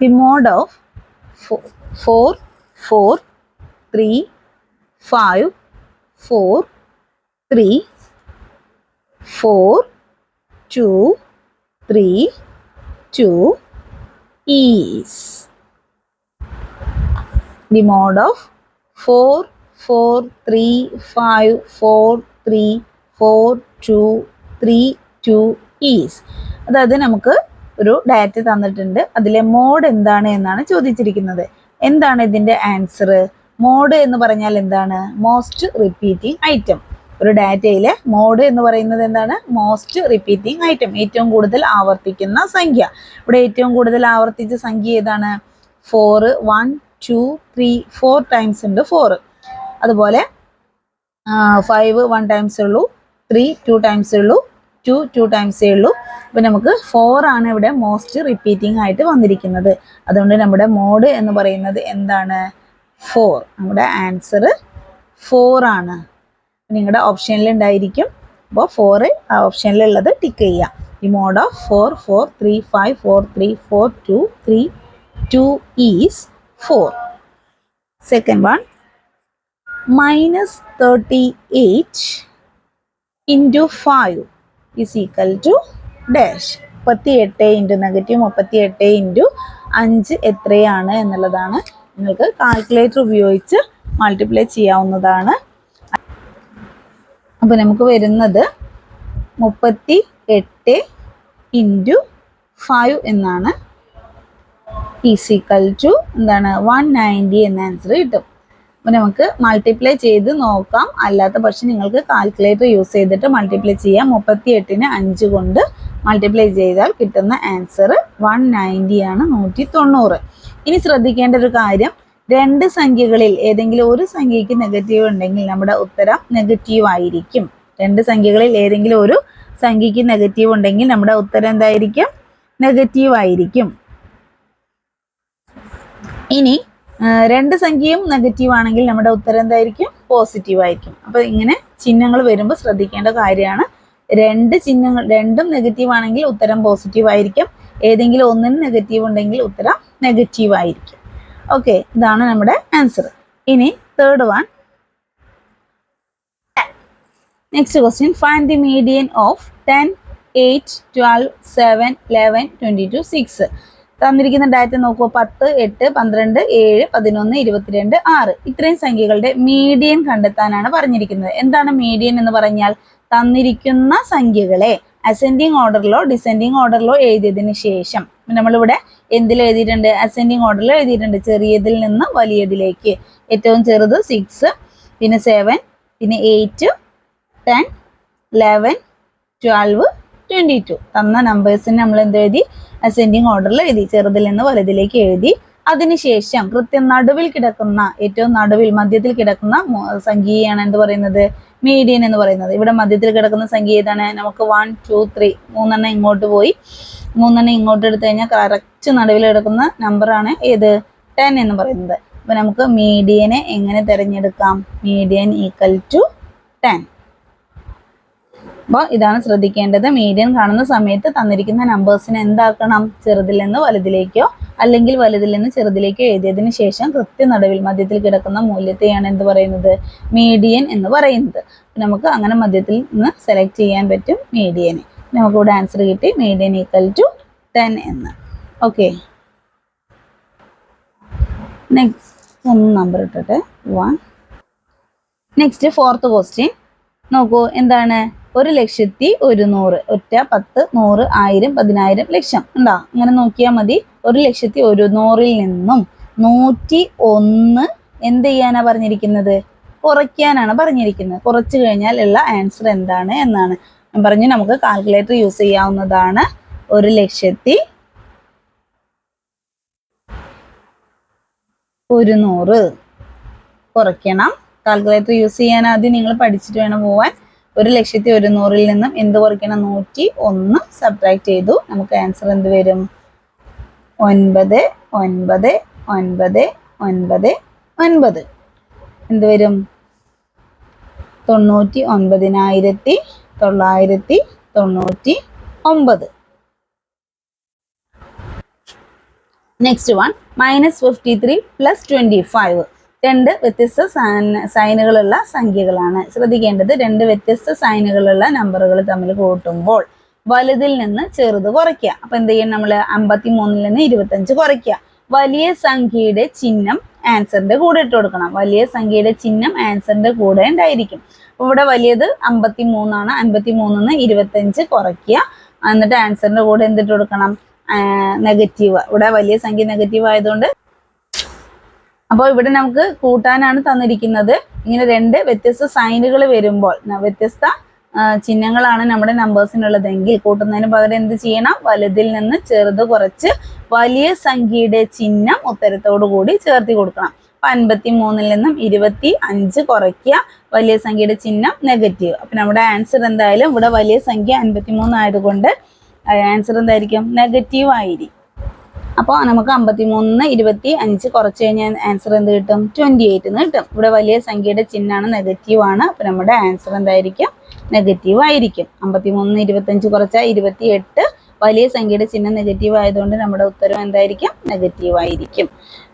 the mode of 4 4 3 5 4 3 4 2 3 2 is the mode of 4 4 3 5 4 3 4 2 3 2 is അതായത് നമുക്ക് ഒരു ഡാറ്റ തന്നിട്ടുണ്ട്. അതിലെ മോഡ് എന്താണ് എന്നാണ് ചോദിച്ചിരിക്കുന്നത്. എന്താണ് ഇതിന്റെ ആൻസർ മോഡ് എന്ന് പറഞ്ഞാൽ എന്താണ്? മോസ്റ്റ് റിപ്പീറ്റിംഗ് ഐറ്റം ഒരു ഡാറ്റയിലെ മോഡ് എന്ന് പറയുന്നത് എന്താണ്? മോസ്റ്റ് റിപ്പീറ്റിംഗ് ഐറ്റം ഏറ്റവും കൂടുതൽ ആവർത്തിക്കുന്ന സംഖ്യ. ഇവിടെ ഏറ്റവും കൂടുതൽ ആവർത്തിച്ച സംഖ്യ ഏതാണ്? Four one two three four times ഉണ്ട് ഫോർ അതുപോലെ ഫൈവ് വൺ ടൈംസ് ഉള്ളൂ ത്രീ ടു ടൈംസ് ഉള്ളൂ ടു ടു ടൈംസേ ഉള്ളൂ. അപ്പം നമുക്ക് ഫോർ ആണ് ഇവിടെ മോസ്റ്റ് റിപ്പീറ്റിംഗ് ആയിട്ട് വന്നിരിക്കുന്നത്. അതുകൊണ്ട് നമ്മുടെ മോഡ് എന്ന് പറയുന്നത് എന്താണ്? ഫോർ നമ്മുടെ ആൻസർ ഫോർ ആണ്. നിങ്ങളുടെ ഓപ്ഷനിൽ ഉണ്ടായിരിക്കും. അപ്പോൾ ഫോർ ആ ഓപ്ഷനിലുള്ളത് ടിക്ക് ചെയ്യാം ഈ mode of four four three five four three four two three two is four second one minus thirty eight into five is equal to dash മുപ്പത്തി എട്ട് ഇന്റു നെഗറ്റീവ് മുപ്പത്തി എട്ട് ഇന്റു അഞ്ച് എത്രയാണ് എന്നുള്ളതാണ് നിങ്ങൾക്ക് കാൽക്കുലേറ്റർ ഉപയോഗിച്ച് മൾട്ടിപ്ലൈ ചെയ്യാവുന്നതാണ്. അപ്പോൾ നമുക്ക് വരുന്നത് മുപ്പത്തി എട്ട് ഇന്റു ഫൈവ് എന്നാണ് ഈസിക്കൽ ടു എന്താണ്? വൺ നയന്റി എന്ന ആൻസർ കിട്ടും. അപ്പോൾ നമുക്ക് മൾട്ടിപ്ലൈ ചെയ്ത് നോക്കാം. അല്ലാത്ത പക്ഷം നിങ്ങൾക്ക് കാൽക്കുലേറ്റർ യൂസ് ചെയ്തിട്ട് മൾട്ടിപ്ലൈ ചെയ്യാം. മുപ്പത്തി എട്ടിന് അഞ്ച് കൊണ്ട് മൾട്ടിപ്ലൈ ചെയ്താൽ കിട്ടുന്ന ആൻസർ വൺ നയന്റി ആണ് നൂറ്റി തൊണ്ണൂറ് ഇനി ശ്രദ്ധിക്കേണ്ട ഒരു കാര്യം. രണ്ട് സംഖ്യകളിൽ ഏതെങ്കിലും ഒരു സംഖ്യയ്ക്ക് നെഗറ്റീവ് ഉണ്ടെങ്കിൽ നമ്മുടെ ഉത്തരം നെഗറ്റീവ് ആയിരിക്കും. രണ്ട് സംഖ്യകളിൽ ഏതെങ്കിലും ഒരു സംഖ്യയ്ക്ക് നെഗറ്റീവ് ഉണ്ടെങ്കിൽ നമ്മുടെ ഉത്തരം എന്തായിരിക്കും? നെഗറ്റീവ് ആയിരിക്കും. ഇനി രണ്ട് സംഖ്യയും നെഗറ്റീവ് ആണെങ്കിൽ നമ്മുടെ ഉത്തരം എന്തായിരിക്കും? പോസിറ്റീവ് ആയിരിക്കും. അപ്പോൾ ഇങ്ങനെ ചിഹ്നങ്ങൾ വരുമ്പോൾ ശ്രദ്ധിക്കേണ്ട കാര്യമാണ്. രണ്ട് ചിഹ്നങ്ങൾ രണ്ടും നെഗറ്റീവ് ആണെങ്കിൽ ഉത്തരം പോസിറ്റീവ് ആയിരിക്കും. ഏതെങ്കിലും ഒന്നിന് നെഗറ്റീവ് ഉണ്ടെങ്കിൽ ഉത്തരം നെഗറ്റീവ് ആയിരിക്കും. ഓക്കെ ഇതാണ് നമ്മുടെ ആൻസർ ഇനി third one next question find the median of ten eight twelve seven eleven twenty two six തന്നിരിക്കുന്ന ഡാറ്റ നോക്കൂ പത്ത് എട്ട് പന്ത്രണ്ട് ഏഴ് പതിനൊന്ന് ഇരുപത്തിരണ്ട് ആറ്. ഇത്രയും സംഖ്യകളുടെ മീഡിയൻ കണ്ടെത്താനാണ് പറഞ്ഞിരിക്കുന്നത്. എന്താണ് മീഡിയൻ എന്ന് പറഞ്ഞാൽ? തന്നിരിക്കുന്ന സംഖ്യകളെ അസെൻഡിങ് ഓർഡറിലോ ഡിസെൻഡിങ് ഓർഡറിലോ എഴുതിയതിന് ശേഷം. നമ്മളിവിടെ എന്തിൽ എഴുതിയിട്ടുണ്ട്? അസെൻഡിങ് ഓർഡറിൽ എഴുതിയിട്ടുണ്ട്. ചെറിയതിൽ നിന്ന് വലിയതിലേക്ക്. ഏറ്റവും ചെറുത് സിക്സ് പിന്നെ സെവൻ പിന്നെ eight ten eleven twelve twenty two തന്ന നമ്പേഴ്സിന് നമ്മൾ എന്ത് എഴുതി? അസെൻഡിങ് ഓർഡറിൽ എഴുതി. ചെറുതിൽ നിന്ന് വലുതിലേക്ക് എഴുതി. അതിനുശേഷം കൃത്യം നടുവിൽ കിടക്കുന്ന ഏറ്റവും നടുവിൽ മധ്യത്തിൽ കിടക്കുന്ന സംഖ്യയാണ് എന്ത് പറയുന്നത്? മീഡിയൻ എന്ന് പറയുന്നത്. ഇവിടെ മധ്യത്തിൽ കിടക്കുന്ന സംഖ്യ ഏതാണ്? നമുക്ക് വൺ ടു ത്രീ മൂന്നെണ്ണം ഇങ്ങോട്ട് പോയി. മൂന്നെണ്ണം ഇങ്ങോട്ട് എടുത്തു കഴിഞ്ഞാൽ കറക്റ്റ് നടുവിൽ കിടക്കുന്ന നമ്പറാണ് ഏത്? ടെൻ എന്ന് പറയുന്നത്. അപ്പൊ നമുക്ക് മീഡിയനെ എങ്ങനെ തിരഞ്ഞെടുക്കാം? മീഡിയൻ ഈക്വൽ ടു ടെൻ അപ്പോൾ ഇതാണ് ശ്രദ്ധിക്കേണ്ടത്. മീഡിയൻ കാണുന്ന സമയത്ത് തന്നിരിക്കുന്ന നമ്പേഴ്സിനെ എന്താക്കണം? ചെറുതിൽ നിന്ന് വലുതിലേക്കോ അല്ലെങ്കിൽ വലുതിൽ നിന്ന് ചെറുതിലേക്കോ എഴുതിയതിന് ശേഷം കൃത്യ നടുവിൽ മധ്യത്തിൽ കിടക്കുന്ന മൂല്യത്തെയാണ് എന്ത് പറയുന്നത്? മീഡിയൻ എന്ന് പറയുന്നത്. നമുക്ക് അങ്ങനെ മധ്യത്തിൽ നിന്ന് സെലക്ട് ചെയ്യാൻ പറ്റും മീഡിയനെ നമുക്കിവിടെ ആൻസർ കിട്ടി. മീഡിയൻ ഈക്വൽ ടു ടെൻ എന്ന്. ഓക്കെ നെക്സ്റ്റ് ഒന്ന് നമ്പർ ഇട്ടിട്ട് വൺ നെക്സ്റ്റ് ഫോർത്ത് ക്വസ്റ്റ്യൻ നോക്കൂ എന്താണ്? ഒരു ലക്ഷത്തി ഒരുന്നൂറ്. ഒറ്റ പത്ത് നൂറ് ആയിരം പതിനായിരം ലക്ഷം. ഉണ്ടോ അങ്ങനെ നോക്കിയാൽ മതി. ഒരു ലക്ഷത്തി ഒരുന്നൂറിൽ നിന്നും നൂറ്റി ഒന്ന് എന്ത് ചെയ്യാനാ പറഞ്ഞിരിക്കുന്നത്? കുറയ്ക്കാനാണ് പറഞ്ഞിരിക്കുന്നത്. കുറച്ച് കഴിഞ്ഞാൽ ഉള്ള ആൻസർ എന്താണ് എന്നാണ്. പറഞ്ഞു നമുക്ക് കാൽക്കുലേറ്റർ യൂസ് ചെയ്യാവുന്നതാണ് ഒരു ലക്ഷത്തി ഒരുന്നൂറ്. കുറയ്ക്കണം. കാൽക്കുലേറ്റർ യൂസ് ചെയ്യാൻ ആദ്യം നിങ്ങൾ പഠിച്ചിട്ട് വേണം പോവാൻ. ഒരു ലക്ഷത്തി ഒരുന്നൂറിൽ നിന്നും എന്ത് കുറയ്ക്കണം നൂറ്റി ഒന്ന് സബ്ട്രാക്ട് ചെയ്തു. നമുക്ക് ആൻസർ എന്ത് വരും? ഒൻപത് ഒൻപത് ഒൻപത് ഒൻപത് ഒൻപത്. എന്ത് വരും? തൊണ്ണൂറ്റി ഒൻപതിനായിരത്തി തൊള്ളായിരത്തി തൊണ്ണൂറ്റി ഒമ്പത് next one minus fifty three plus twenty five രണ്ട് വ്യത്യസ്ത സൈനുകളുള്ള സംഖ്യകളാണ്. ശ്രദ്ധിക്കേണ്ടത് രണ്ട് വ്യത്യസ്ത സൈനുകളുള്ള നമ്പറുകൾ തമ്മിൽ കൂട്ടുമ്പോൾ വലുതിൽ നിന്ന് ചെറുത് കുറയ്ക്കുക. അപ്പൊ എന്ത് ചെയ്യണം നമ്മൾ അമ്പത്തി മൂന്നിൽ നിന്ന് ഇരുപത്തഞ്ച് കുറയ്ക്കുക. വലിയ സംഖ്യയുടെ ചിഹ്നം ആൻസറിന്റെ കൂടെ ഇട്ട് കൊടുക്കണം. വലിയ സംഖ്യയുടെ ചിഹ്നം ആൻസറിന്റെ കൂടെ ഉണ്ടായിരിക്കും. ഇവിടെ വലിയത് അമ്പത്തി മൂന്നാണ് അൻപത്തി മൂന്നിന്ന് ഇരുപത്തഞ്ച് കുറയ്ക്കുക. എന്നിട്ട് ആൻസറിന്റെ കൂടെ എന്തിട്ട് കൊടുക്കണം? നെഗറ്റീവ് ഇവിടെ വലിയ സംഖ്യ നെഗറ്റീവ് ആയതുകൊണ്ട് അപ്പോൾ ഇവിടെ നമുക്ക് കൂട്ടാനാണ് തന്നിരിക്കുന്നത്. ഇങ്ങനെ രണ്ട് വ്യത്യസ്ത സൈനുകൾ വരുമ്പോൾ വ്യത്യസ്ത ചിഹ്നങ്ങളാണ് നമ്മുടെ നമ്പേഴ്സിനുള്ളതെങ്കിൽ കൂട്ടുന്നതിന് പകരം എന്ത് ചെയ്യണം? വലുതിൽ നിന്ന് ചെറുത് കുറച്ച് വലിയ സംഖ്യയുടെ ചിഹ്നം ഉത്തരത്തോടു കൂടി ചേർത്തി കൊടുക്കണം. അപ്പൊ അൻപത്തി മൂന്നിൽ നിന്നും ഇരുപത്തി അഞ്ച് കുറയ്ക്കുക വലിയ സംഖ്യയുടെ ചിഹ്നം നെഗറ്റീവ് അപ്പൊ നമ്മുടെ ആൻസർ എന്തായാലും ഇവിടെ വലിയ സംഖ്യ അൻപത്തി മൂന്ന് ആയതുകൊണ്ട് ആൻസർ എന്തായിരിക്കും? നെഗറ്റീവ് ആയിരിക്കും. അപ്പോൾ നമുക്ക് അമ്പത്തി മൂന്ന് ഇരുപത്തി അഞ്ച് കുറച്ച് കഴിഞ്ഞാൽ ആൻസർ എന്ത് കിട്ടും? ട്വന്റി എയ്റ്റ് എന്ന് കിട്ടും. ഇവിടെ വലിയ സംഖ്യയുടെ ചിഹ്നമാണ് നെഗറ്റീവ് ആണ്. അപ്പോൾ നമ്മുടെ ആൻസർ എന്തായിരിക്കും? നെഗറ്റീവ് ആയിരിക്കും. അമ്പത്തി മൂന്ന് ഇരുപത്തഞ്ച് കുറച്ചാൽ ഇരുപത്തി എട്ട് വലിയ സംഖ്യയുടെ ചിഹ്നം നെഗറ്റീവ് ആയതുകൊണ്ട് നമ്മുടെ ഉത്തരം എന്തായിരിക്കും? നെഗറ്റീവ് ആയിരിക്കും.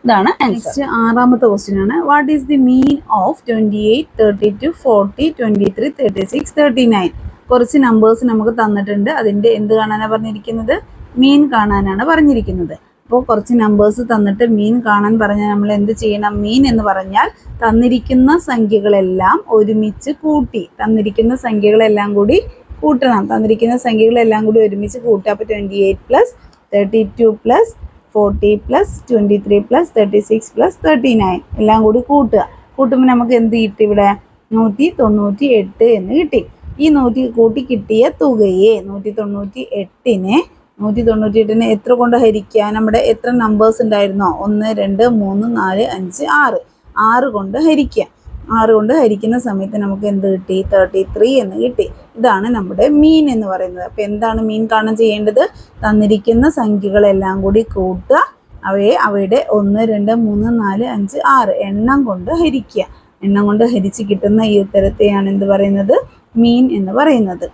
ഇതാണ് ആൻസർ ആറാമത്തെ ക്വസ്റ്റ്യൻ ആണ്. What is the mean of twenty eight thirty two forty twenty three thirty six thirty nine കുറച്ച് നമ്പേഴ്സ് നമുക്ക് തന്നിട്ടുണ്ട്. അതിന്റെ എന്ത് കാണാനാണ് പറഞ്ഞിരിക്കുന്നത്? മീൻ കാണാനാണ് പറഞ്ഞിരിക്കുന്നത്. അപ്പോൾ കുറച്ച് നമ്പേഴ്സ് തന്നിട്ട് മീൻ കാണാൻ പറഞ്ഞാൽ നമ്മൾ എന്ത് ചെയ്യണം? മീൻ എന്ന് പറഞ്ഞാൽ തന്നിരിക്കുന്ന സംഖ്യകളെല്ലാം ഒരുമിച്ച് കൂട്ടി. തന്നിരിക്കുന്ന സംഖ്യകളെല്ലാം കൂടി കൂട്ടണം. തന്നിരിക്കുന്ന സംഖ്യകളെല്ലാം കൂടി ഒരുമിച്ച് കൂട്ടുക. അപ്പോൾ twenty eight plus thirty two plus forty plus twenty three plus thirty six plus thirty nine എല്ലാം കൂടി കൂട്ടുക. കൂട്ടുമ്പോൾ നമുക്ക് എന്ത് കിട്ടി ഇവിടെ? നൂറ്റി തൊണ്ണൂറ്റി എട്ട് എന്ന് കിട്ടി. ഈ നൂറ്റി കൂട്ടി കിട്ടിയ തുകയെ നൂറ്റി തൊണ്ണൂറ്റി എട്ടിനെ നൂറ്റി തൊണ്ണൂറ്റി എട്ടിന് എത്ര കൊണ്ട് ഹരിക്കുക നമ്മുടെ എത്ര നമ്പേഴ്സ് ഉണ്ടായിരുന്നോ? ഒന്ന് രണ്ട് മൂന്ന് നാല് അഞ്ച് ആറ്. ആറ് കൊണ്ട് ഹരിക്കുക ആറ് കൊണ്ട് ഹരിക്കുന്ന സമയത്ത് നമുക്ക് എന്ത് കിട്ടി? തേർട്ടി ത്രീ എന്ന് കിട്ടി. ഇതാണ് നമ്മുടെ മീൻ എന്ന് പറയുന്നത്. അപ്പം എന്താണ് മീൻ കാണാൻ ചെയ്യേണ്ടത്? തന്നിരിക്കുന്ന സംഖ്യകളെല്ലാം കൂടി കൂട്ടുക. അവയെ അവയുടെ ഒന്ന് രണ്ട് മൂന്ന് നാല് അഞ്ച് ആറ് എണ്ണം കൊണ്ട് ഹരിക്കുക. എണ്ണം കൊണ്ട് ഹരിച്ച് കിട്ടുന്ന ഈ ഉത്തരത്തെയാണ് എന്ത് പറയുന്നത്? മീൻ എന്ന് പറയുന്നത്.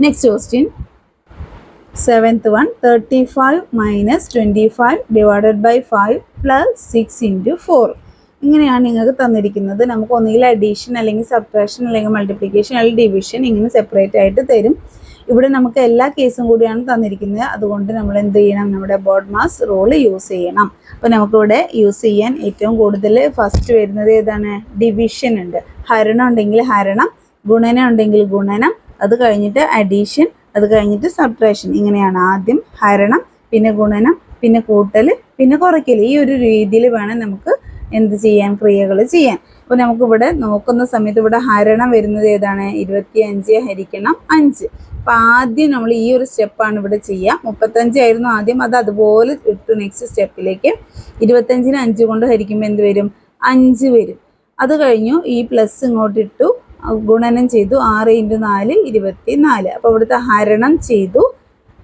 Next question seventh one thirty five minus twenty five divided by five plus six into four. ഇങ്ങനെയാണ് നിങ്ങൾക്ക് തന്നിരിക്കുന്നത്. നമുക്ക് ഒന്നുകിൽ അഡീഷൻ അല്ലെങ്കിൽ സബ്ട്രാക്ഷൻ അല്ലെങ്കിൽ മൾട്ടിപ്ലിക്കേഷൻ അല്ലെങ്കിൽ ഡിവിഷൻ ഇങ്ങനെ സെപ്പറേറ്റ് ആയിട്ട് തരും. ഇവിടെ നമുക്ക് എല്ലാ കേസും കൂടിയാണ് തന്നിരിക്കുന്നത്. അതുകൊണ്ട് നമ്മൾ എന്ത് ചെയ്യണം? നമ്മുടെ ബോഡ് മാസ് റൂൾ യൂസ് ചെയ്യണം. അപ്പോൾ നമുക്കിവിടെ യൂസ് ചെയ്യാൻ ഏറ്റവും കൂടുതൽ ഫസ്റ്റ് വരുന്നത് ഏതാണ്? ഡിവിഷൻ ഉണ്ട്. ഹരണം ഉണ്ടെങ്കിൽ ഹരണം ഗുണനം ഉണ്ടെങ്കിൽ ഗുണനം. അത് കഴിഞ്ഞിട്ട് അഡീഷൻ അത് കഴിഞ്ഞിട്ട് സബ്ട്രാക്ഷൻ ഇങ്ങനെയാണ് ആദ്യം ഹരണം പിന്നെ ഗുണനം പിന്നെ കൂട്ടൽ പിന്നെ കുറയ്ക്കൽ. ഈ ഒരു രീതിയിൽ വേണം നമുക്ക് എന്ത് ചെയ്യാൻ ക്രിയകൾ ചെയ്യാൻ. അപ്പോൾ നമുക്കിവിടെ നോക്കുന്ന സമയത്ത് ഇവിടെ ഹരണം വരുന്നത് ഏതാണ്? ഇരുപത്തി അഞ്ച് ഹരിക്കണം അഞ്ച്. അപ്പോൾ ആദ്യം നമ്മൾ ഈ ഒരു സ്റ്റെപ്പാണ് ഇവിടെ ചെയ്യുക. മുപ്പത്തഞ്ച് ആയിരുന്നു ആദ്യം. അത് അതുപോലെ ഇട്ടു നെക്സ്റ്റ് സ്റ്റെപ്പിലേക്ക് ഇരുപത്തഞ്ചിന് അഞ്ച് കൊണ്ട് ഹരിക്കുമ്പോൾ എന്ത് വരും? അഞ്ച് വരും. അത് കഴിഞ്ഞു ഈ പ്ലസ് ഇങ്ങോട്ട് ഇട്ടു. ഗുണനം ചെയ്തു ആറ് ഇന്റു നാല് ഇരുപത്തി നാല് അപ്പോൾ ഇവിടുത്തെ ഹരണം ചെയ്തു.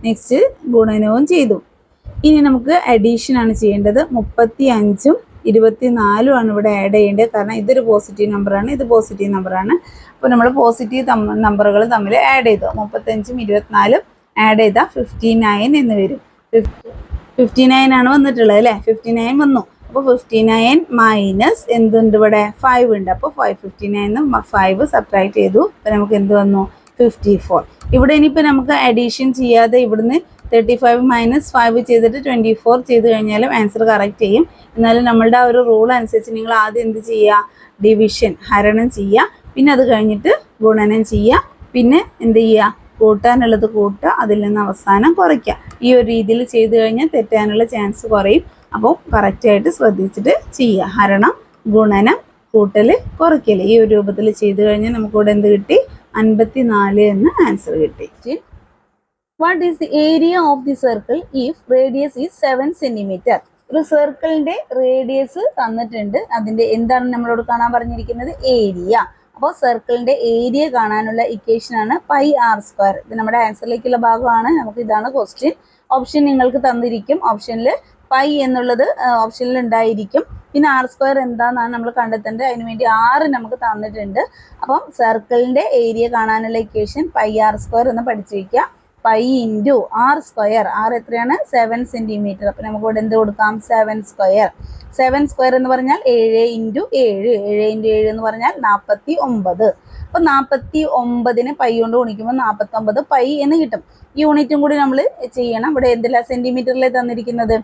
നെക്സ്റ്റ് ഗുണനവും ചെയ്തു. ഇനി നമുക്ക് അഡീഷനാണ് ചെയ്യേണ്ടത്. മുപ്പത്തി അഞ്ചും ഇരുപത്തിനാലും ആണ് ഇവിടെ ആഡ് ചെയ്യേണ്ടത്. കാരണം ഇതൊരു പോസിറ്റീവ് നമ്പറാണ് ഇത് പോസിറ്റീവ് നമ്പറാണ് അപ്പോൾ നമ്മൾ പോസിറ്റീവ് നമ്പറുകൾ തമ്മിൽ ആഡ് ചെയ്തു. മുപ്പത്തഞ്ചും ഇരുപത്തിനാലും ആഡ് ചെയ്താൽ ഫിഫ്റ്റി നയൻ എന്ന് വരും. ഫിഫ്റ്റി നയൻ ആണ് വന്നിട്ടുള്ളത് അല്ലേ? ഫിഫ്റ്റി നയൻ വന്നു. അപ്പോൾ ഫിഫ്റ്റി നയൻ മൈനസ് എന്തുണ്ട് ഇവിടെ? ഫൈവ് ഉണ്ട്. അപ്പോൾ five fifty nine five subtract ചെയ്തു. അപ്പോൾ നമുക്ക് എന്ത് വന്നു? ഫിഫ്റ്റി ഫോർ ഇവിടെ ഇനിയിപ്പോൾ നമുക്ക് അഡീഷൻ ചെയ്യാതെ ഇവിടുന്ന് തേർട്ടി ഫൈവ് മൈനസ് ഫൈവ് ചെയ്തിട്ട് ട്വന്റി ഫോർ ചെയ്ത് കഴിഞ്ഞാലും ആൻസർ കറക്റ്റ് ചെയ്യും. എന്നാലും നമ്മളുടെ ആ ഒരു റൂൾ അനുസരിച്ച് നിങ്ങൾ ആദ്യം എന്ത് ചെയ്യുക? ഡിവിഷൻ ഹരണം ചെയ്യുക. പിന്നെ അത് കഴിഞ്ഞിട്ട് ഗുണനം ചെയ്യുക. പിന്നെ എന്ത് ചെയ്യുക? കൂട്ടാനുള്ളത് കൂട്ടുക. അതിൽ നിന്ന് അവസാനം കുറയ്ക്കുക. ഈ ഒരു രീതിയിൽ ചെയ്തു കഴിഞ്ഞാൽ തെറ്റാനുള്ള ചാൻസ് കുറയും. അപ്പോൾ കറക്റ്റായിട്ട് ശ്രദ്ധിച്ചിട്ട് ചെയ്യുക ഹരണം ഗുണനം കൂട്ടൽ കുറയ്ക്കൽ ഈ ഒരു രൂപത്തിൽ ചെയ്തു കഴിഞ്ഞാൽ നമുക്കിവിടെ എന്ത് കിട്ടി? അൻപത്തി നാല് എന്ന് ആൻസർ കിട്ടി. What is the area of the circle if radius is seven centimetre ഒരു സർക്കിളിന്റെ റേഡിയസ് തന്നിട്ടുണ്ട്. അതിന്റെ എന്താണ് നമ്മളോട് കാണാൻ പറഞ്ഞിരിക്കുന്നത്? ഏരിയ അപ്പോൾ സർക്കിളിന്റെ ഏരിയ കാണാനുള്ള ഇക്വേഷനാണ് പൈ ആർ സ്ക്വയർ ഇത് നമ്മുടെ ആൻസറിലേക്കുള്ള ഭാഗമാണ്. നമുക്ക് ഇതാണ് ക്വസ്റ്റ്യൻ ഓപ്ഷൻ നിങ്ങൾക്ക് തന്നിരിക്കും. ഓപ്ഷനിൽ പൈ എന്നുള്ളത് ഓപ്ഷനിൽ ഉണ്ടായിരിക്കും. പിന്നെ ആർ സ്ക്വയർ എന്താണെന്നാണ് നമ്മൾ കണ്ടെത്തേണ്ടത്? അതിന് വേണ്ടി ആറ് നമുക്ക് തന്നിട്ടുണ്ട്. അപ്പം സർക്കിളിന്റെ ഏരിയ കാണാനുള്ള ഇക്വേഷൻ പൈ ആർ സ്ക്വയർ എന്ന് പഠിച്ചു വയ്ക്കുക pi into r square r എത്രയാണ്? സെവൻ സെന്റിമീറ്റർ അപ്പം നമുക്ക് ഇവിടെ എന്ത് കൊടുക്കാം? സെവൻ സ്ക്വയർ സെവൻ സ്ക്വയർ എന്ന് പറഞ്ഞാൽ ഏഴ് ഇന്റു ഏഴ്. ഏഴ് ഇന്റു ഏഴ് എന്ന് പറഞ്ഞാൽ നാൽപ്പത്തി ഒമ്പത് അപ്പം നാൽപ്പത്തി ഒമ്പതിന് പൈ കൊണ്ട് ഗുണിക്കുമ്പോൾ നാൽപ്പത്തൊമ്പത് പൈ എന്ന് കിട്ടും. യൂണിറ്റും കൂടി നമ്മൾ ചെയ്യണം. ഇവിടെ എന്തില്ല സെന്റിമീറ്ററിലെ തന്നിരിക്കുന്നത്?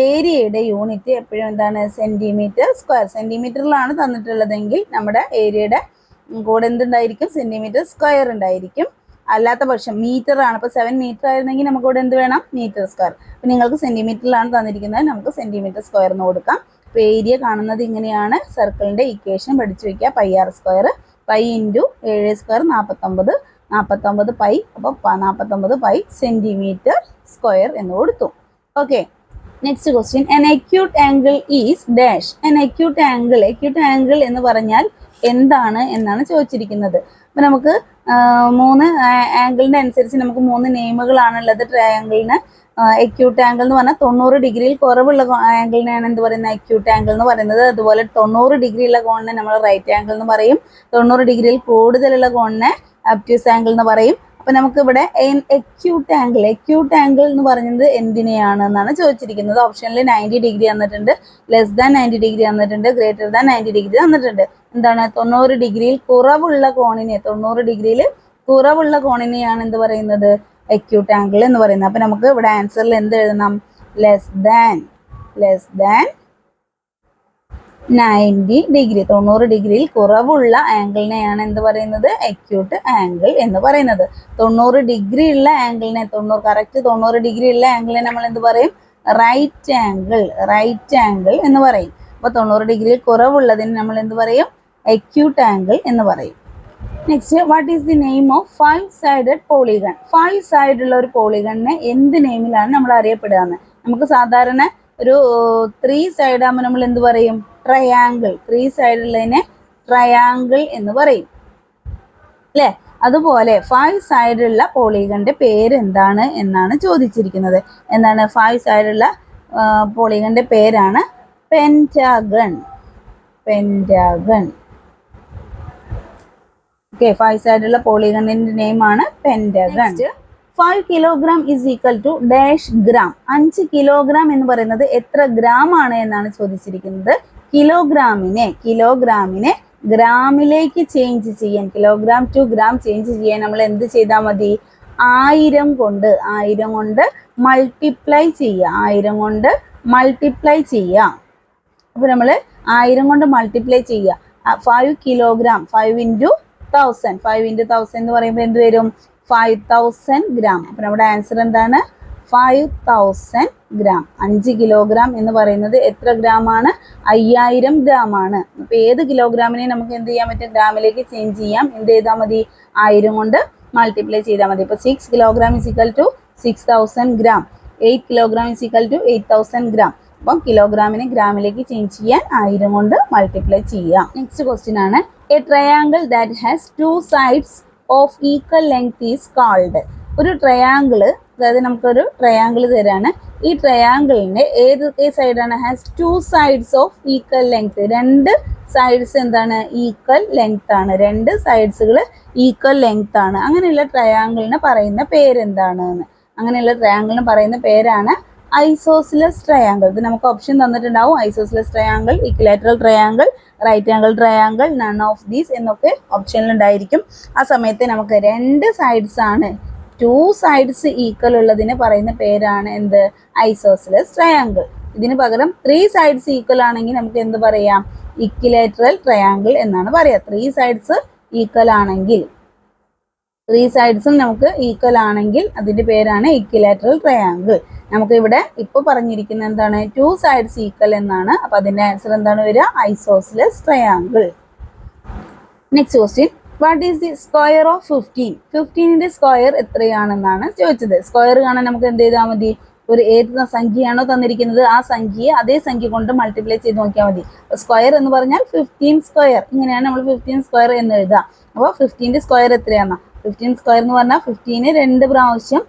ഏരിയയുടെ യൂണിറ്റ് എപ്പോഴും എന്താണ്? സെന്റിമീറ്റർ സ്ക്വയർ സെന്റിമീറ്ററിലാണ് തന്നിട്ടുള്ളതെങ്കിൽ നമ്മുടെ ഏരിയയുടെ കൂടെ എന്തുണ്ടായിരിക്കും? സെന്റിമീറ്റർ സ്ക്വയർ ഉണ്ടായിരിക്കും. അല്ലാത്ത പക്ഷം മീറ്റർ ആണ്. ഇപ്പോൾ സെവൻ മീറ്റർ ആയിരുന്നെങ്കിൽ നമുക്ക് ഇവിടെ എന്ത് വേണം? മീറ്റർ സ്ക്വയർ അപ്പം നിങ്ങൾക്ക് സെന്റിമീറ്ററിലാണ് തന്നിരിക്കുന്നത്. നമുക്ക് സെന്റിമീറ്റർ സ്ക്വയർ എന്ന് കൊടുക്കാം. അപ്പോൾ ഏരിയ കാണുന്നത് ഇങ്ങനെയാണ്. സർക്കിളിന്റെ ഇക്വേഷൻ പഠിച്ചു വയ്ക്കുക pi r square pi into ഏഴ് സ്ക്വയർ നാൽപ്പത്തൊമ്പത് നാൽപ്പത്തൊമ്പത് പൈ അപ്പോൾ നാൽപ്പത്തൊമ്പത് പൈ സെന്റിമീറ്റർ സ്ക്വയർ എന്ന് കൊടുത്തു. Okay next question an acute angle is dash an acute angle acute angle എന്ന് പറഞ്ഞാൽ എന്താണ് എന്നാണ് ചോദിച്ചിരിക്കുന്നത്. അപ്പം നമുക്ക് മൂന്ന് ആംഗിളിന്റെ അനുസരിച്ച് നമുക്ക് മൂന്ന് നെയിമുകളാണുള്ളത് ട്രയാംഗിളിന് അക്യൂട്ട് ആംഗിൾ എന്ന് പറഞ്ഞാൽ തൊണ്ണൂറ് ഡിഗ്രിയിൽ കുറവുള്ള ആംഗിളിനെയാണ് എന്ത് പറയുന്നത്? അക്യൂട്ട് ആംഗിൾ എന്ന് പറയുന്നത്. അതുപോലെ തൊണ്ണൂറ് ഡിഗ്രി ഉള്ള കോണിനെ നമ്മൾ റൈറ്റ് ആംഗിൾ എന്ന് പറയും. തൊണ്ണൂറ് ഡിഗ്രിയിൽ കൂടുതലുള്ള കോണിനെ അപ്റ്റ്യൂസ് ആംഗിൾ എന്ന് പറയും. അപ്പൊ നമുക്ക് ഇവിടെ എക്യൂട്ട് ആംഗിൾ എക്യൂട്ട് ആംഗിൾ എന്ന് പറയുന്നത് എന്തിനെയാണ് എന്നാണ് ചോദിച്ചിരിക്കുന്നത് ഓപ്ഷനിൽ നയന്റി ഡിഗ്രി തന്നിട്ടുണ്ട് ലെസ് ദാൻ നയന്റി ഡിഗ്രി തന്നിട്ടുണ്ട് ഗ്രേറ്റർ ദാൻ നയന്റി ഡിഗ്രി തന്നിട്ടുണ്ട്. എന്താണ്? തൊണ്ണൂറ് ഡിഗ്രിയിൽ കുറവുള്ള കോണിനെ തൊണ്ണൂറ് ഡിഗ്രിയിൽ കുറവുള്ള കോണിനെയാണ് എന്ത് പറയുന്നത്? എക്യൂട്ട് ആംഗിൾ എന്ന് പറയുന്നത്. അപ്പൊ നമുക്ക് ഇവിടെ ആൻസറിൽ എന്ത് എഴുതണം? Less than less than ninety degree തൊണ്ണൂറ് ഡിഗ്രിയിൽ കുറവുള്ള ആംഗിളിനെയാണ് എന്ത് പറയുന്നത്? അക്യൂട്ട് ആംഗിൾ എന്ന് പറയുന്നത്. തൊണ്ണൂറ് ഡിഗ്രി ഉള്ള ആംഗിളിനെ തൊണ്ണൂറ് കറക്റ്റ് തൊണ്ണൂറ് ഡിഗ്രി ഉള്ള ആംഗിളിനെ നമ്മൾ എന്ത് പറയും? റൈറ്റ് ആംഗിൾ റൈറ്റ് ആംഗിൾ എന്ന് പറയും. അപ്പോൾ തൊണ്ണൂറ് ഡിഗ്രിയിൽ കുറവുള്ളതിന് നമ്മൾ എന്ത് പറയും? അക്യൂട്ട് ആംഗിൾ എന്ന് പറയും. Next what is the name of five sided polygon five side ഉള്ള ഒരു പോളിഗണിനെ എന്ത് നെയിമിലാണ് നമ്മൾ അറിയപ്പെടുക നമുക്ക് സാധാരണ ഒരു ത്രീ സൈഡ് ആകുമ്പോൾ നമ്മൾ എന്ത് പറയും? ട്രയാങ്കിൾ ത്രീ സൈഡ് ഉള്ളതിനെ ട്രയാങ്കിൾ എന്ന് പറയും. അല്ലേ അതുപോലെ ഫൈവ് സൈഡുള്ള പോളിഗന്റെ പേര് എന്താണ് എന്നാണ് ചോദിച്ചിരിക്കുന്നത്. എന്താണ്? ഫൈവ് സൈഡുള്ള പോളിഗന്റെ പേരാണ് പെന്റാഗൺ പെന്റാഗൺ ഓക്കെ ഫൈവ് സൈഡുള്ള പോളിഗണിന്റെ നെയിമാണ് pentagon five kilogram is equal to dash gram അഞ്ച് കിലോഗ്രാം എന്ന് പറയുന്നത് എത്ര ഗ്രാം ആണ് എന്നാണ് ചോദിച്ചിരിക്കുന്നത്. കിലോഗ്രാമിനെ കിലോഗ്രാമിനെ ഗ്രാമിലേക്ക് ചേഞ്ച് ചെയ്യാൻ കിലോഗ്രാം ടു ഗ്രാം ചേഞ്ച് ചെയ്യാൻ നമ്മൾ എന്ത് ചെയ്താൽ മതി? ആയിരം കൊണ്ട് ആയിരം കൊണ്ട് മൾട്ടിപ്ലൈ ചെയ്യുക ആയിരം കൊണ്ട് മൾട്ടിപ്ലൈ ചെയ്യാം അപ്പോൾ നമ്മൾ ആയിരം കൊണ്ട് മൾട്ടിപ്ലൈ ചെയ്യുക. Five kilogram five into thousand five into thousand എന്ന് പറയുമ്പോൾ എന്ത് വരും? ഫൈവ് തൗസൻഡ് ഗ്രാം അപ്പോൾ നമ്മുടെ ആൻസർ എന്താണ്? ഫൈവ് തൗസൻഡ് ഗ്രാം അഞ്ച് കിലോഗ്രാം എന്ന് പറയുന്നത് എത്ര ഗ്രാം ആണ്? അയ്യായിരം ഗ്രാം ആണ്. അപ്പോൾ ഏത് കിലോഗ്രാമിനെ നമുക്ക് എന്ത് ചെയ്യാൻ പറ്റും? ഗ്രാമിലേക്ക് ചേഞ്ച് ചെയ്യാം. എന്ത് ചെയ്താൽ മതി? ആയിരം കൊണ്ട് മൾട്ടിപ്ലൈ ചെയ്താൽ മതി. ഇപ്പോൾ six kilogram is equal to six thousand gram eight kilogram is equal to eight thousand gram അപ്പം കിലോഗ്രാമിനെ ഗ്രാമിലേക്ക് ചേഞ്ച് ചെയ്യാൻ ആയിരം കൊണ്ട് മൾട്ടിപ്ലൈ ചെയ്യാം. നെക്സ്റ്റ് ക്വസ്റ്റ്യൻ ആണ്. A triangle that has two sides of equal length is called ഒരു triangle അതായത് നമുക്കൊരു ട്രയാങ്കിൾ തരാണ്. ഈ ട്രയാങ്കിളിന്റെ ഏതൊക്കെ സൈഡാണ് has two sides of equal length രണ്ട് സൈഡ്സ് എന്താണ്? ഈക്വൽ ലെങ്ത് ആണ്. രണ്ട് സൈഡ്സുകൾ ഈക്വൽ ലെങ്ത് ആണ്. അങ്ങനെയുള്ള ട്രയാങ്കിളിന് പറയുന്ന പേരെന്താണ് അങ്ങനെയുള്ള ട്രയാങ്കിളിന് പറയുന്ന പേരാണ് ഐസോസിലസ് ട്രയാങ്കിൾ ഇത് നമുക്ക് option തന്നിട്ടുണ്ടാവും. Isosceles triangle equilateral triangle right angle triangle none of these എന്നൊക്കെ ഓപ്ഷനിലുണ്ടായിരിക്കും ആ സമയത്ത് നമുക്ക് രണ്ട് സൈഡ്സ് ആണ് ടു സൈഡ്സ് ഈക്വൽ ഉള്ളതിന് പറയുന്ന പേരാണ് എന്ത്? ഐസോസിലസ് ട്രയാങ്കിൾ ഇതിന് പകരം ത്രീ സൈഡ്സ് ഈക്വൽ ആണെങ്കിൽ നമുക്ക് എന്ത് പറയാം? ഇക്വിലേറ്ററൽ ട്രയാങ്കിൾ എന്നാണ് പറയാം. ത്രീ സൈഡ്സ് ഈക്വൽ ആണെങ്കിൽ ത്രീ സൈഡ്സും നമുക്ക് ഈക്വൽ ആണെങ്കിൽ അതിന്റെ പേരാണ് ഇക്വിലേറ്ററൽ ട്രയാങ്കിൾ നമുക്ക് ഇവിടെ ഇപ്പൊ പറഞ്ഞിരിക്കുന്ന എന്താണ്? ടു സൈഡ്സ് ഈക്വൽ എന്നാണ്. അപ്പൊ അതിന്റെ ആൻസർ എന്താണ് വരിക? Isosceles triangle next question what is the square of fifteen ഫിഫ്റ്റീനിന്റെ square എത്രയാണെന്നാണ് ചോദിച്ചത്. സ്ക്വയർ കാണാൻ നമുക്ക് എന്ത് ചെയ്താൽ മതി? ഒരു ഏത് സംഖ്യയാണോ തന്നിരിക്കുന്നത്? ആ സംഖ്യയെ അതേ സംഖ്യ കൊണ്ട് മൾട്ടിപ്ലൈ ചെയ്ത് നോക്കിയാൽ മതി. സ്ക്വയർ എന്ന് പറഞ്ഞാൽ ഫിഫ്റ്റീൻ സ്ക്വയർ ഇങ്ങനെയാണ് നമ്മൾ ഫിഫ്റ്റീൻ സ്ക്വയർ എന്ന് എഴുതുക. അപ്പോൾ ഫിഫ്റ്റീന്റെ സ്ക്വയർ എത്രയാണ് ഫിഫ്റ്റീൻ സ്ക്വയർ എന്ന് പറഞ്ഞാൽ ഫിഫ്റ്റീന് രണ്ട് പ്രാവശ്യം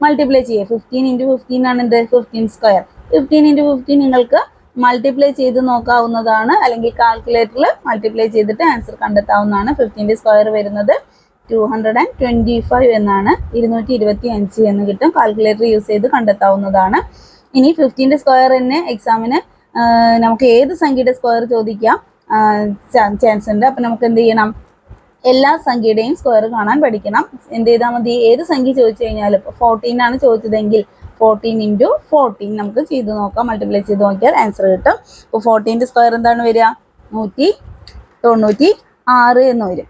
മൾട്ടിപ്ലൈ ചെയ്യുക. ഫിഫ്റ്റീൻ ഇന്റു ഫിഫ്റ്റീൻ ആണ് എന്ത്? Fifteen square fifteen into fifteen നിങ്ങൾക്ക് മൾട്ടിപ്ലൈ ചെയ്ത് നോക്കാവുന്നതാണ്. അല്ലെങ്കിൽ കാൽക്കുലേറ്ററിൽ മൾട്ടിപ്ലൈ ചെയ്തിട്ട് ആൻസർ കണ്ടെത്താവുന്നതാണ്. ഫിഫ്റ്റീന്റെ സ്ക്വയർ വരുന്നത് two hundred and twenty five എന്നാണ്. ഇരുന്നൂറ്റി ഇരുപത്തി അഞ്ച് എന്ന് കിട്ടും. കാൽക്കുലേറ്റർ യൂസ് ചെയ്ത് കണ്ടെത്താവുന്നതാണ്. ഇനി ഫിഫ്റ്റീന്റെ സ്ക്വയർ തന്നെ എക്സാമിന് നമുക്ക് ഏത് സംഖ്യയുടെ സ്ക്വയർ ചോദിക്കാം? ചാൻസ് ഉണ്ട്. അപ്പം നമുക്ക് എന്ത് ചെയ്യണം? എല്ലാ സംഖ്യയുടെയും സ്ക്വയർ കാണാൻ പഠിക്കണം. എന്ത് ചെയ്താൽ മതി? ഏത് സംഖ്യ ചോദിച്ചു കഴിഞ്ഞാലും ഇപ്പോൾ ഫോർട്ടീൻ ആണ് ചോദിച്ചതെങ്കിൽ ഫോർട്ടീൻ ഇന്റു ഫോർട്ടീൻ നമുക്ക് ചെയ്ത് നോക്കാം. മൾട്ടിപ്ലൈ ചെയ്ത് നോക്കിയാൽ ആൻസർ കിട്ടും. അപ്പോൾ ഫോർട്ടീന്റെ സ്ക്വയർ എന്താണ് വരിക? നൂറ്റി തൊണ്ണൂറ്റി ആറ് എന്ന് വരും.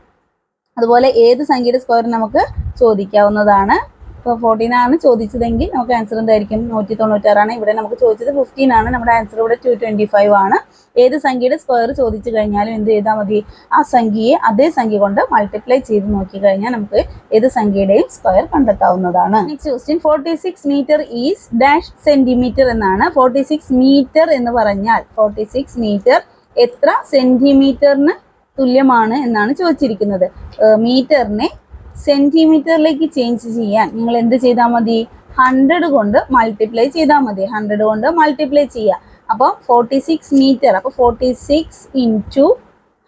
അതുപോലെ ഏത് സംഖ്യയുടെ സ്ക്വയർ നമുക്ക് ചോദിക്കാവുന്നതാണ്? ഇപ്പോൾ ഫോർട്ടീൻ ആണ് ചോദിച്ചതെങ്കിൽ നമുക്ക് ആൻസർ എന്തായിരിക്കും? നൂറ്റി തൊണ്ണൂറ്റാറാണ് ഇവിടെ നമുക്ക് ചോദിച്ചത് ഫിഫ്റ്റീൻ ആണ്. നമ്മുടെ ആൻസർ ഇവിടെ ടു ട്വന്റി ഫൈവ് ആണ്. ഏത് സംഖ്യയുടെ സ്ക്വയർ ചോദിച്ചു കഴിഞ്ഞാലും എന്ത് ചെയ്താൽ മതി? ആ സംഖ്യയെ അതേ സംഖ്യ കൊണ്ട് മൾട്ടിപ്ലൈ ചെയ്ത് നോക്കി കഴിഞ്ഞാൽ നമുക്ക് ഏത് സംഖ്യയുടെയും സ്ക്വയർ കണ്ടെത്താവുന്നതാണ്. Next question forty six metre is dash centimetre എന്നാണ്. ഫോർട്ടി സിക്സ് മീറ്റർ എന്ന് പറഞ്ഞാൽ ഫോർട്ടി സിക്സ് മീറ്റർ എത്ര സെന്റിമീറ്ററിന് തുല്യമാണ് എന്നാണ് ചോദിച്ചിരിക്കുന്നത്. മീറ്ററിനെ സെന്റിമീറ്ററിലേക്ക് ചേഞ്ച് ചെയ്യാൻ നിങ്ങൾ എന്ത് ചെയ്താൽ മതി? ഹൺഡ്രഡ് കൊണ്ട് മൾട്ടിപ്ലൈ ചെയ്താൽ മതി. ഹൺഡ്രഡ് കൊണ്ട് മൾട്ടിപ്ലൈ ചെയ്യുക അപ്പോൾ ഫോർട്ടി സിക്സ് മീറ്റർ അപ്പോൾ ഫോർട്ടി സിക്സ് ഇന്റു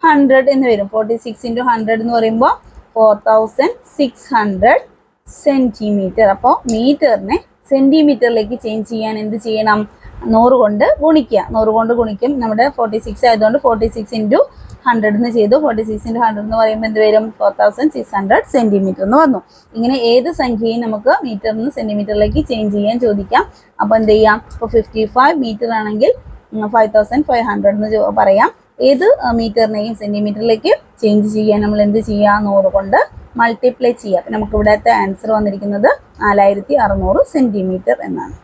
ഹൺഡ്രഡ് എന്ന് വരും. ഫോർട്ടി സിക്സ് ഇന്റു ഹൺഡ്രഡ് എന്ന് പറയുമ്പോൾ four thousand six hundred centimetre അപ്പോൾ മീറ്ററിനെ സെന്റിമീറ്ററിലേക്ക് ചേഞ്ച് ചെയ്യാൻ എന്ത് ചെയ്യണം? നൂറ് കൊണ്ട് ഗുണിക്കുക. നൂറ് കൊണ്ട് ഗുണിക്കും. നമ്മുടെ ഫോർട്ടി സിക്സ് ആയതുകൊണ്ട് ഫോർട്ടി സിക്സ് ഇന്റു ഹൺഡ്രഡ് എന്ന് ചെയ്തു. ഫോർട്ടി സിക്സ് ഇന്റു ഹൺഡ്രഡ് എന്ന് പറയുമ്പോൾ എന്ത് വരും? Four thousand six hundred centimetre എന്ന് വന്നു. ഇങ്ങനെ ഏത് സംഖ്യയും നമുക്ക് മീറ്ററിൽ നിന്ന് സെന്റിമീറ്ററിലേക്ക് ചേഞ്ച് ചെയ്യാൻ ചോദിക്കാം. അപ്പോൾ എന്ത് ചെയ്യാം? ഇപ്പോൾ ഫിഫ്റ്റി ഫൈവ് മീറ്റർ ആണെങ്കിൽ ഫൈവ് തൗസൻഡ് ഫൈവ് ഹൺഡ്രഡ് എന്ന് പറയാം. ഏത് മീറ്ററിനെയും സെന്റിമീറ്ററിലേക്ക് ചേഞ്ച് ചെയ്യാൻ നമ്മൾ എന്ത് ചെയ്യുക നൂറ് കൊണ്ട് മൾട്ടിപ്ലൈ ചെയ്യുക അപ്പം നമുക്ക് ഇവിടുത്തെ ആൻസർ വന്നിരിക്കുന്നത് നാലായിരത്തി അറുന്നൂറ് സെന്റിമീറ്റർ എന്നാണ്.